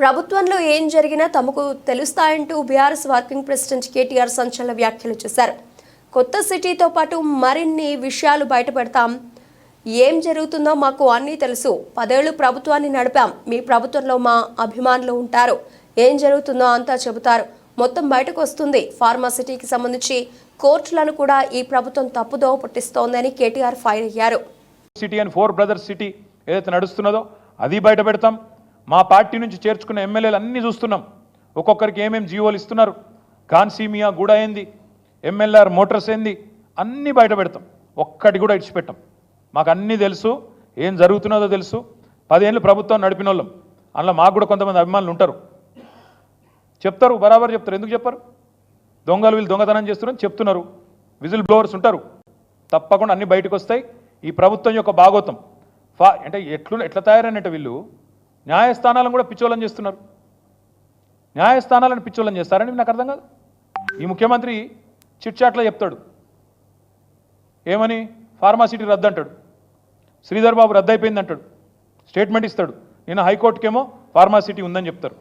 ప్రభుత్వంలో ఏం జరిగినా తమకు తెలుస్తాయంటూ బీఆర్ఎస్ వర్కింగ్ ప్రెసిడెంట్ కేటీఆర్ సంచలన వ్యాఖ్యలు చేశారు. కొత్త సిటీతో పాటు మరిన్ని విషయాలు బయటపెడతాం. ఏం జరుగుతుందో మాకు అన్నీ తెలుసు. పదేళ్ళు ప్రభుత్వాన్ని నడిపాం. మీ ప్రభుత్వంలో మా అభిమానులు ఉంటారు. ఏం జరుగుతుందో అంతా చెబుతారు. మొత్తం బయటకు వస్తుంది. ఫార్మాసిటీకి సంబంధించి కోర్టులను కూడా ఈ ప్రభుత్వం తప్పుదో పుట్టిస్తోందని కేటీఆర్ ఫైర్ అయ్యారు. City and four brothers city ఏదైతే నడుస్తున్నదో అది బయట పెడతాం మా పార్టీ నుంచి చేర్చుకున్న ఎమ్మెల్యేలు అన్నీ చూస్తున్నాం. ఒక్కొక్కరికి ఏమేమి జీవోలు ఇస్తున్నారు? కాన్సీమియా కూడా ఏంది? ఎంఎల్ఆర్ మోటార్స్ ఏంది? అన్నీ బయట పెడతాం. ఒక్కటి కూడా ఇడిచిపెట్టాం. మాకు అన్నీ తెలుసు. ఏం జరుగుతున్నదో తెలుసు. పదేళ్ళు ప్రభుత్వం నడిపిన వాళ్ళం అందులో మాకు కూడా కొంతమంది అభిమానులు ఉంటారు. చెప్తారు బరాబర్ చెప్తారు. ఎందుకు చెప్పరు? దొంగలు వీళ్ళు దొంగతనం చేస్తున్నారని చెప్తున్నారు. విజిల్ బ్లోవర్స్ ఉంటారు. తప్పకుండా అన్ని బయటకు వస్తాయి. ఈ ప్రభుత్వం యొక్క భాగోతం. ఫా అంటే ఎట్లు ఎట్లా తయారైనట్టు వీళ్ళు? న్యాయస్థానాలను కూడా పిచ్చోళం చేస్తున్నారు. న్యాయస్థానాలను పిచ్చోళం చేస్తారని నాకు అర్థం కాదు. ఈ ముఖ్యమంత్రి చిట్చాట్లో చెప్తాడు. ఏమని? ఫార్మాసిటీ రద్దు అంటాడు శ్రీధర్ బాబు రద్దు అయిపోయింది అంటాడు స్టేట్మెంట్ ఇస్తాడు. నేను హైకోర్టుకేమో ఫార్మాసిటీ ఉందని చెప్తారు.